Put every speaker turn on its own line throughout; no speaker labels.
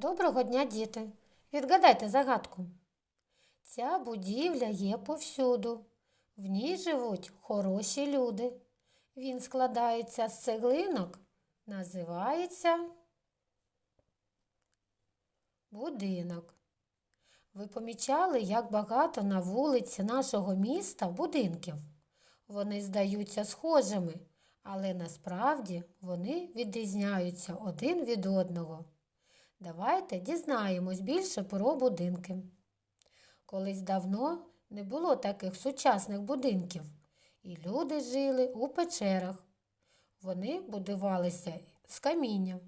Доброго дня, діти! Відгадайте загадку. Ця будівля є повсюду. В ній живуть хороші люди. Він складається з цеглинок, називається будинок. Ви помічали, як багато на вулиці нашого міста будинків? Вони здаються схожими, але насправді вони відрізняються один від одного. Давайте дізнаємось більше про будинки. Колись давно не було таких сучасних будинків, і люди жили у печерах. Вони будувалися з каміння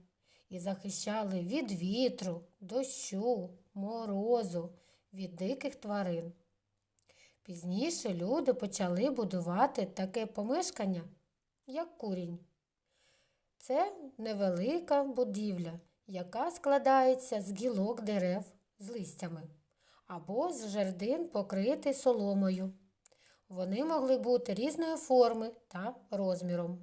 і захищали від вітру, дощу, морозу, від диких тварин. Пізніше люди почали будувати таке помешкання, як курінь. Це невелика будівля, яка складається з гілок дерев з листями або з жердин, покритий соломою. Вони могли бути різної форми та розміром.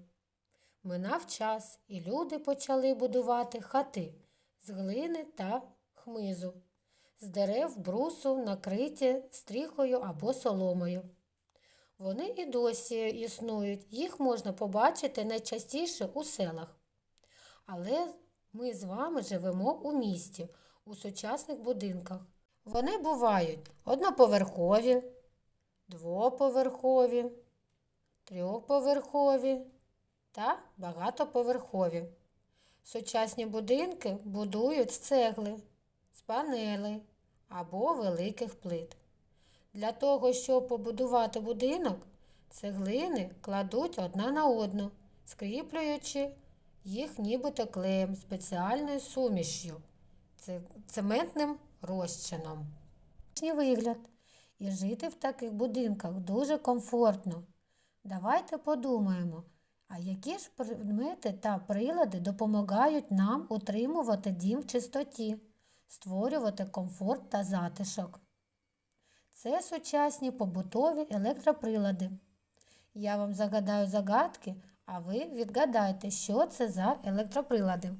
Минав час, і люди почали будувати хати з глини та хмизу, з дерев брусу, накриті стріхою або соломою. Вони і досі існують, їх можна побачити найчастіше у селах. Але ми з вами живемо у місті, у сучасних будинках. Вони бувають одноповерхові, двоповерхові, трьохповерхові та багатоповерхові. Сучасні будинки будують з цегли, з панелей або великих плит. Для того, щоб побудувати будинок, цеглини кладуть одна на одну, скріплюючи їх нібито клеєм спеціальною сумішю, цементним розчином. Вигляд. І жити в таких будинках дуже комфортно. Давайте подумаємо, а які ж предмети та прилади допомагають нам утримувати дім в чистоті, створювати комфорт та затишок. Це сучасні побутові електроприлади. Я вам загадаю загадки, а ви відгадайте, що це за електроприлади.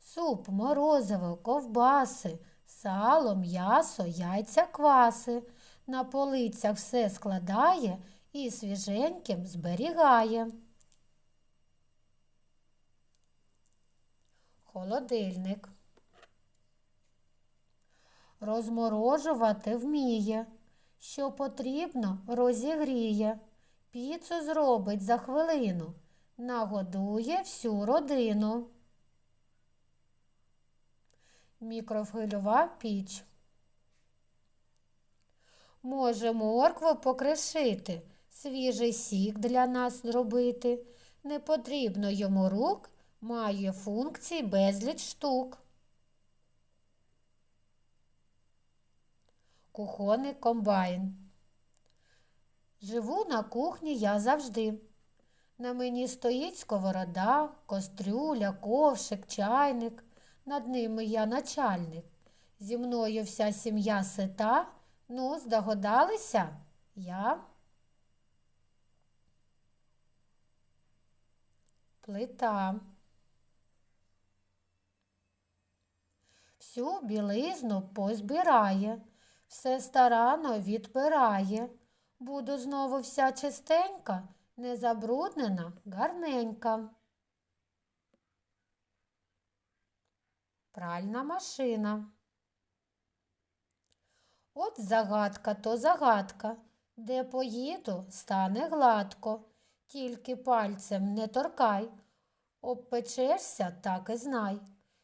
Суп, морозиво, ковбаси, сало, м'ясо, яйця, кваси. На полицях все складає і свіженьким зберігає. Холодильник. Розморожувати вміє. Що потрібно, розігріє. Піцу зробить за хвилину. Нагодує всю родину. Мікрохвильова піч. Може моркву покришити, свіжий сік для нас зробити. Не потрібно йому рук, має функції безліч штук. Кухонний комбайн. Живу на кухні я завжди. На мені стоїть сковорода, кострюля, ковшик, чайник. Над ними я начальник. Зі мною вся сім'я сита. Ну, здогадалися? Я плита. Всю білизну позбирає, все старано відпирає. Буду знову вся чистенька, не забруднена, гарненька. Пральна машина. От загадка то загадка, де поїду, стане гладко, тільки пальцем не торкай, обпечешся, так і знай.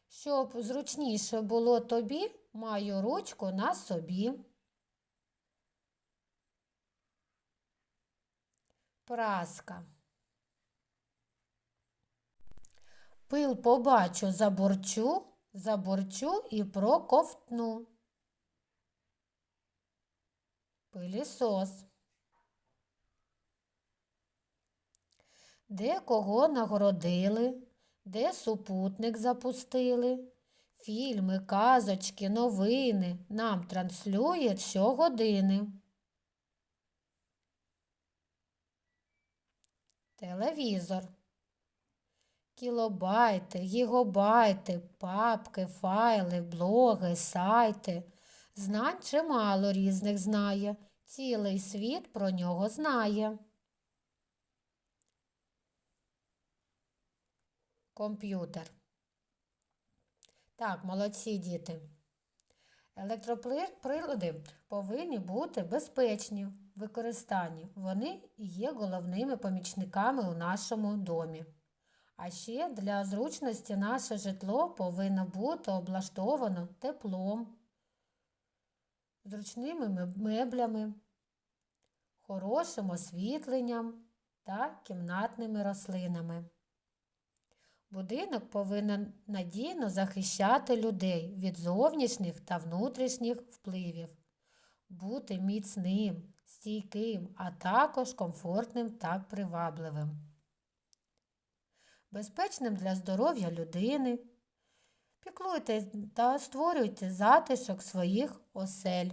Щоб зручніше було тобі, маю ручку на собі. Праска. Пил побачу, заборчу, заборчу і проковтну. Пилісос. Де кого нагородили, де супутник запустили. Фільми, казочки, новини нам транслюють щогодини. Телевізор. Кілобайти, гігабайти, папки, файли, блоги, сайти. Знань чимало різних знає. Цілий світ про нього знає. Комп'ютер. Так, молодці діти. Електроприлади повинні бути безпечні в використанні. Вони є головними помічниками у нашому домі. А ще для зручності наше житло повинно бути облаштовано теплом, зручними меблями, хорошим освітленням та кімнатними рослинами. Будинок повинен надійно захищати людей від зовнішніх та внутрішніх впливів, бути міцним, стійким, а також комфортним та привабливим. Безпечним для здоров'я людини. Піклуйтесь та створюйте затишок своїх осель.